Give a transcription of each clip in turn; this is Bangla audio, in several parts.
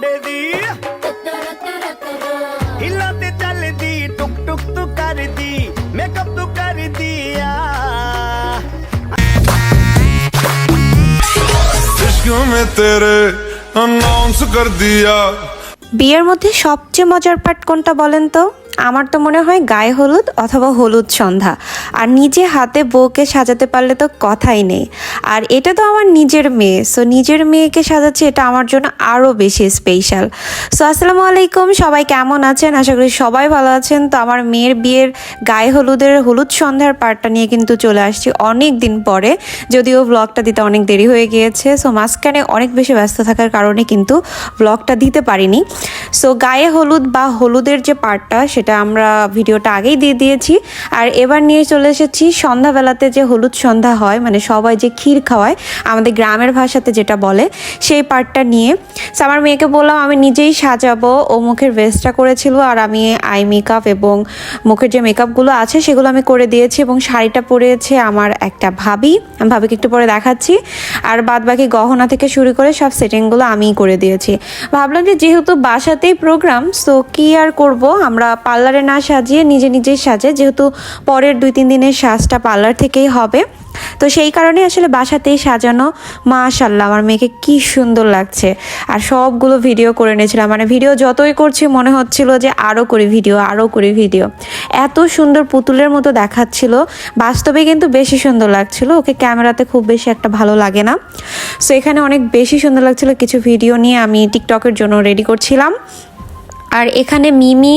ਮੁੰਡੇ ਦੀ ਹਿੱਲਾ ਤੇ ਚੱਲਦੀ ਟੁਕ ਟੁਕ ਤੂੰ ਕਰਦੀ ਮੇਕਅਪ ਤੂੰ ਕਰਦੀ ਆ ਇਸ਼ਕ ਮੈਂ ਤੇਰੇ ਅਨਾਉਂਸ ਕਰ ਦਿਆ বিয়ের মধ্যে সবচেয়ে মজার পার্ট কোনটা বলেন তো আমার তো মনে হয় গায়ে হলুদ অথবা হলুদ সন্ধ্যা। আর নিজে হাতে বউকে সাজাতে পারলে তো কথাই নেই। আর এটা তো আমার নিজের মেয়ে সো নিজের মেয়েকে সাজাচ্ছি এটা আমার জন্য আরও বেশি স্পেশাল সো আসসালামু আলাইকুম, সবাই কেমন আছেন? আশা করি সবাই ভালো আছেন। তো আমার মেয়ের বিয়ের গায়ে হলুদের, হলুদ সন্ধ্যার পার্টটা নিয়ে কিন্তু চলে আসছি অনেক দিন পরে। যদিও ব্লগটা দিতে অনেক দেরি হয়ে গিয়েছে সো মাঝখানে অনেক বেশি ব্যস্ত থাকার কারণে কিন্তু ব্লগটা দিতে পারিনি। সো গায়ে হলুদ বা হলুদের যে পার্টটা সেটা আমরা ভিডিওটা আগেই দিয়ে দিয়েছি। আর এবার নিয়ে চলে এসেছি, সন্ধ্যাবেলাতে যে হলুদ সন্ধ্যা হয় মানে সবাই যে ক্ষীর খাওয়ায়, আমাদের গ্রামের ভাষাতে যেটা বলে, সেই পার্টটা নিয়ে। সো আমার মেয়েকে বললাম, আমি নিজেই সাজাবো, ও মুখের ভেস্টটা করেছিল, আর আমি আই মেকআপ এবং মুখের যে মেকআপগুলো আছে, সেগুলো আমি করে দিয়েছি এবং শাড়িটা পরেছে আমার একটা ভাবি। আমি ভাবিকে একটু পরে দেখাচ্ছি। আর বাদ বাকি গহনা থেকে শুরু করে সব সেটিংগুলো আমিই করে দিয়েছি। ভাবলাম যে যেহেতু বাসাতেই প্রোগ্রাম সো কি আর করব? আমরা পার্লারে না সাজিয়ে নিজে নিজেই সাজে, যেহেতু পরের দুই, তিন দিনের সাজটা পার্লার থেকেই হবে। তো সেই কারণে আসলে বাসাতেই সাজানো মাশাল্লাহ আমার মেয়েকে কি সুন্দর লাগছে। আর সবগুলো ভিডিও করে নিয়েছিলাম মানে ভিডিও যতই করছি, মনে হচ্ছিল যে আরও করি ভিডিও আরও করি ভিডিও। এত সুন্দর পুতুলের মতো দেখাচ্ছিল, বাস্তবে কিন্তু বেশি সুন্দর লাগছিল, ওকে ক্যামেরাতে খুব বেশি একটা ভালো লাগে না। সো এখানে অনেক বেশি সুন্দর লাগছিল, কিছু ভিডিও নিয়ে আমি টিকটকের জন্য রেডি করছিলাম। আর এখানে মিমি,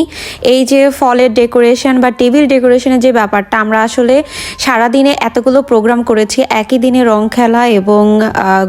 এই যে ফলের ডেকোরেশন বা টেবিল ডেকোরেশনের যে ব্যাপারটা, আমরা আসলে সারাদিনে এতগুলো প্রোগ্রাম করেছি, একই দিনে রং খেলা এবং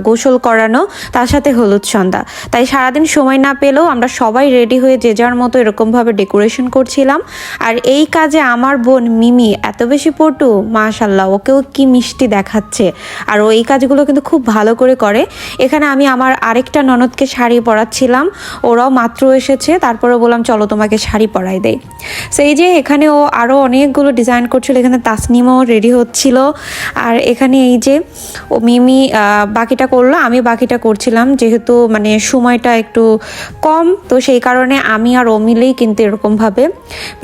গোসল করানো, তার সাথে হলুদ সন্ধ্যা। তাই সারাদিন সময় না পেলেও আমরা সবাই রেডি হয়ে যে যার মতো এরকমভাবে ডেকোরেশন করছিলাম। আর এই কাজে আমার বোন মিমি, এত বেশি পটু মাশাল্লাহ ওকেও কি মিষ্টি দেখাচ্ছে। আর ও এই কাজগুলো কিন্তু খুব ভালো করে করে। এখানে আমি আমার আরেকটা ননদকে শাড়ি পরাচ্ছিলাম, ওরাও মাত্র এসেছে, তারপরে বললাম, চলো তোমাকে শাড়ি পরাই দেই। সেই যে এখানে ও আরও অনেকগুলো ডিজাইন করছিল, এখানে তাসনিমও রেডি হচ্ছিল। আর এখানে এই যে ও মিমি বাকিটা করল, আমি বাকিটা করছিলাম, যেহেতু মানে সময়টা একটু কম, তো সেই কারণে আমি আর ও মিলেই কিন্তু এরকমভাবে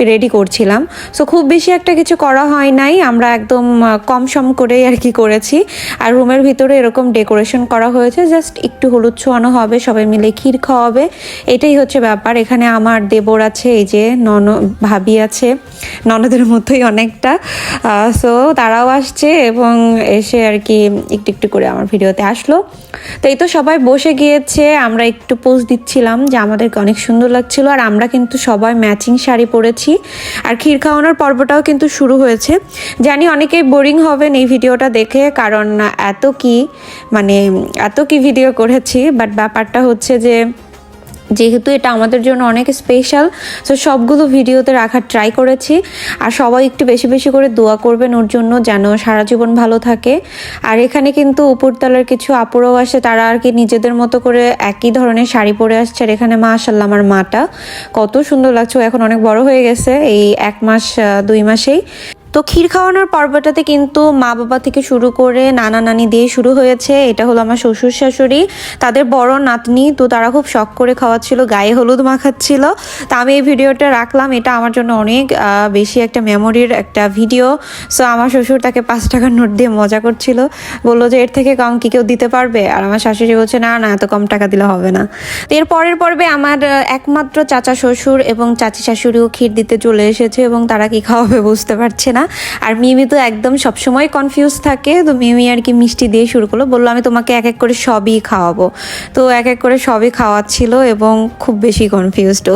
রেডি করছিলাম। সো খুব বেশি একটা কিছু করা হয় নাই, আমরা একদম কম সম করেই আর কি করেছি। আর রুমের ভিতরে এরকম ডেকোরেশন করা হয়েছে জাস্ট একটু হলুদ ছোঁয়ানো হবে, সবাই মিলে ক্ষীর খাওয়াবে, এটাই হচ্ছে ব্যাপার। এখানে আমার দেবর আছে, এই যে নন, ভাবি আছে, ননদের মতোই অনেকটা। সো তারাও আসছে এবং এসে আর কি একটু একটু করে আমার ভিডিওতে আসলো। তো এই তো সবাই বসে গিয়েছে, আমরা একটু পোজ দিচ্ছিলাম যে আমাদেরকে অনেক সুন্দর লাগছিল, আর আমরা কিন্তু সবাই ম্যাচিং শাড়ি পরেছি। আর ক্ষীর খাওয়ানোর পর্বটাও কিন্তু শুরু হয়েছে। জানি অনেকেই বোরিং হবেন এই ভিডিওটা দেখে, কারণ এত কি মানে এত কি ভিডিও করেছি বাট ব্যাপারটা হচ্ছে যে যেহেতু এটা আমাদের জন্য অনেক স্পেশাল সো সবগুলো ভিডিওতে রাখার ট্রাই করেছি। আর সবাই একটু বেশি বেশি করে দোয়া করবেন ওর জন্য যেন সারা জীবন ভালো থাকে। আর এখানে কিন্তু উপরতলার কিছু আপুরাও আসে, তারা আর কি নিজেদের মতো করে একই ধরনের শাড়ি পরে আসছে। আর এখানে মাশাল্লাহ আমার মাটা, কত সুন্দর লাগছে। এখন অনেক বড় হয়ে গেছে, এই এক মাস দুই মাসেই। তো ক্ষীর খাওয়ানোর পর্বটাতে কিন্তু মা বাবা থেকে শুরু করে নানা নানি দিয়ে শুরু হয়েছে। এটা হলো আমার শ্বশুর শাশুড়ি, তাদের বড় নাতনি। তো তারা খুব শখ করে খাওয়াচ্ছিল, গায়ে হলুদ মাখাচ্ছিল। তা আমি এই ভিডিওটা রাখলাম। এটা আমার জন্য অনেক বেশি একটা মেমোরির একটা ভিডিও সো আমার শ্বশুর তাকে পাঁচ টাকার নোট দিয়ে মজা করছিল। বলল যে, এর থেকে কম কি কেউ দিতে পারবে? আর আমার শাশুড়ি বলছে, না না, এত কম টাকা দিলে হবে না। তো এর পরের পর্বে আমার একমাত্র চাচা শ্বশুর এবং চাচি শাশুড়িও ক্ষীর দিতে চলে এসেছে এবং তারা কি খাওয়াবে বুঝতে পারছে না। আর মিমি তো একদম সবসময় কনফিউজ থাকে। তো মিমি আর কি মিষ্টি দিয়ে শুরু করল। বলল, আমি তোমাকে এক এক করে সবই খাওয়াবো। তো এক এক করে সবই খাওয়াচ্ছিল এবং খুব বেশি কনফিউজড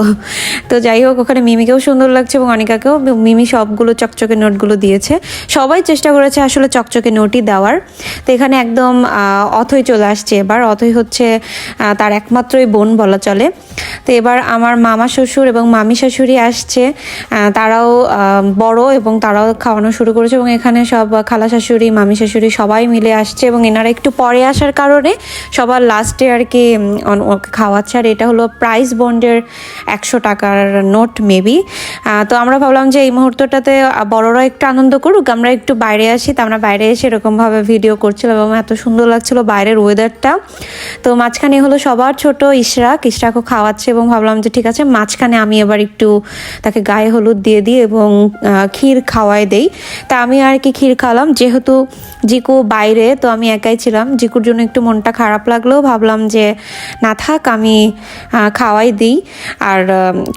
তো যাই হোক, ওখানে মিমিকেও সুন্দর লাগছে এবং অনিকাকেও। মিমি সবগুলো চকচকে নোটগুলো দিয়েছে। সবাই চেষ্টা করেছে আসলে চকচকে নোটই দেওয়ার। তো এখানে একদম অথই চলে আসছে এবার। অথই হচ্ছে তার একমাত্রই বোন বলা চলে। তো এবার আমার মামা শ্বশুর এবং মামি শাশুড়ি আসছে। তারাও বড় এবং তারাও খাওয়ানো শুরু করেছে এবং এখানে সব খালা শাশুড়ি, মামি শাশুড়ি সবাই মিলে আসছে এবং এনারা একটু পরে আসার কারণে সবার লাস্টে আর কি খাওয়াচ্ছে। আর এটা হলো প্রাইস বন্ডের একশো টাকার নোট মেবি তো আমরা ভাবলাম যে এই মুহূর্তটাতে বড়রা একটু আনন্দ করুক, আমরা একটু বাইরে আসি। তো আমরা বাইরে এসে এরকমভাবে ভিডিও করছিলাম এবং এত সুন্দর লাগছিল বাইরের ওয়েদারটা তো মাঝখানে হলো সবার ছোট ইশরাক, ইশরাকও খাওয়াচ্ছে এবং ভাবলাম যে ঠিক আছে, মাঝখানে আমি এবার একটু তাকে গায়ে হলুদ দিয়ে দিই এবং ক্ষীর খাওয়াই দেই। তা আমি আর কি ক্ষীর খাওয়ালাম। যেহেতু জিকু বাইরে, তো আমি একাই ছিলাম। জিকুর জন্য একটু মনটা খারাপ লাগলেও ভাবলাম যে, না থাক, আমি খাওয়াই দিই। আর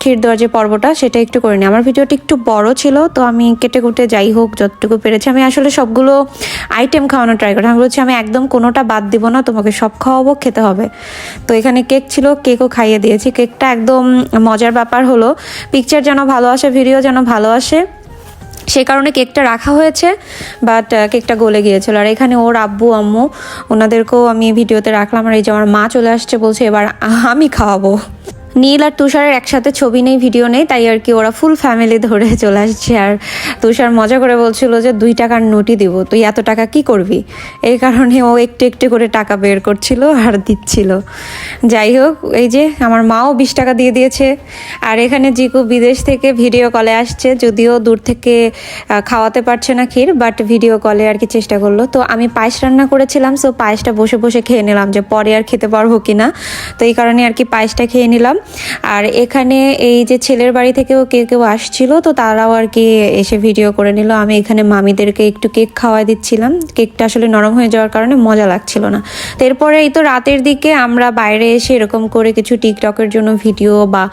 ক্ষীর দেওয়ার যে পর্বটা, সেটা একটু করে নিই আমার ভিডিওটা একটু বড় ছিল, তো আমি কেটে কুটে যাই হোক, যতটুকু পেরেছি। আমি আসলে সবগুলো আইটেম খাওয়ানো ট্রাই করি। আমি বলছি, আমি একদম কোনোটা বাদ দিব না, তোমাকে সব খাওয়াবো, খেতে হবে। তো এখানে কেক ছিল, কেকও খাইয়ে দিয়েছি। কেকটা একদম মজার ব্যাপার হলো পিকচার যেন ভালো আসে ভিডিও যেন ভালো আসে সেই কারণে কেকটা রাখা হয়েছে বাট কেকটা গলে গিয়েছিল। আর এখানে ওর আব্বু, আম্মু, ওনাদেরকেও আমি ভিডিওতে রাখলাম। আর এই যে আমার মা চলে আসছে, বলছে এবার আমি খাওয়াবো। নীল আর তুষারের একসাথে ছবি নেই, ভিডিও নেই, তাই আর কি ওরা ফুল ফ্যামিলি ধরে চলে আসছে। আর তুষার মজা করে বলছিল যে, দুই টাকার নোটই দিব, তুই এত টাকা কি করবি? এই কারণে ও একটু একটু করে টাকা বের করছিল আর দিচ্ছিল। যাই হোক, এই যে আমার মাও বিশ টাকা দিয়ে দিয়েছে। আর এখানে জিকু বিদেশ থেকে ভিডিও কলে আসছে, যদিও দূর থেকে খাওয়াতে পারছে না ক্ষীর বাট ভিডিও কলে আর কি চেষ্টা করল। তো আমি পায়েস রান্না করেছিলাম সো পায়েসটা বসে বসে খেয়ে নিলাম যে, পরে আর খেতে পারব কিনা। তো এই কারণে আর কি পায়েসটা খেয়ে নিলাম। আর এখানে এই যে ছেলের বাড়ি থেকেও কেউ কেউ আসছিল, তো তারাও আর কি এসে ভিডিও করে নিল। আমি এখানে মামিদেরকে একটু কেক খাওয়াই দিচ্ছিলাম। কেকটা আসলে নরম হয়ে যাওয়ার কারণে মজা লাগছিল না। তো এরপরে এই তো রাতের দিকে আমরা বাইরে এসে এরকম করে কিছু টিকটকের জন্য ভিডিও বা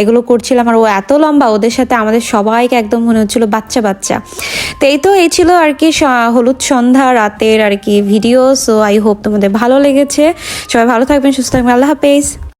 এগুলো করছিলাম। আর ও এত লম্বা, ওদের সাথে আমাদের সবাইকে একদম মনে হচ্ছিল বাচ্চা বাচ্চা। তো এই তো এই ছিল আর কি হলুদ সন্ধ্যা রাতের আর কি ভিডিও সো আই হোপ তোমাদের ভালো লেগেছে। সবাই ভালো থাকবেন, সুস্থ থাকবেন। আল্লাহ হাফেজ।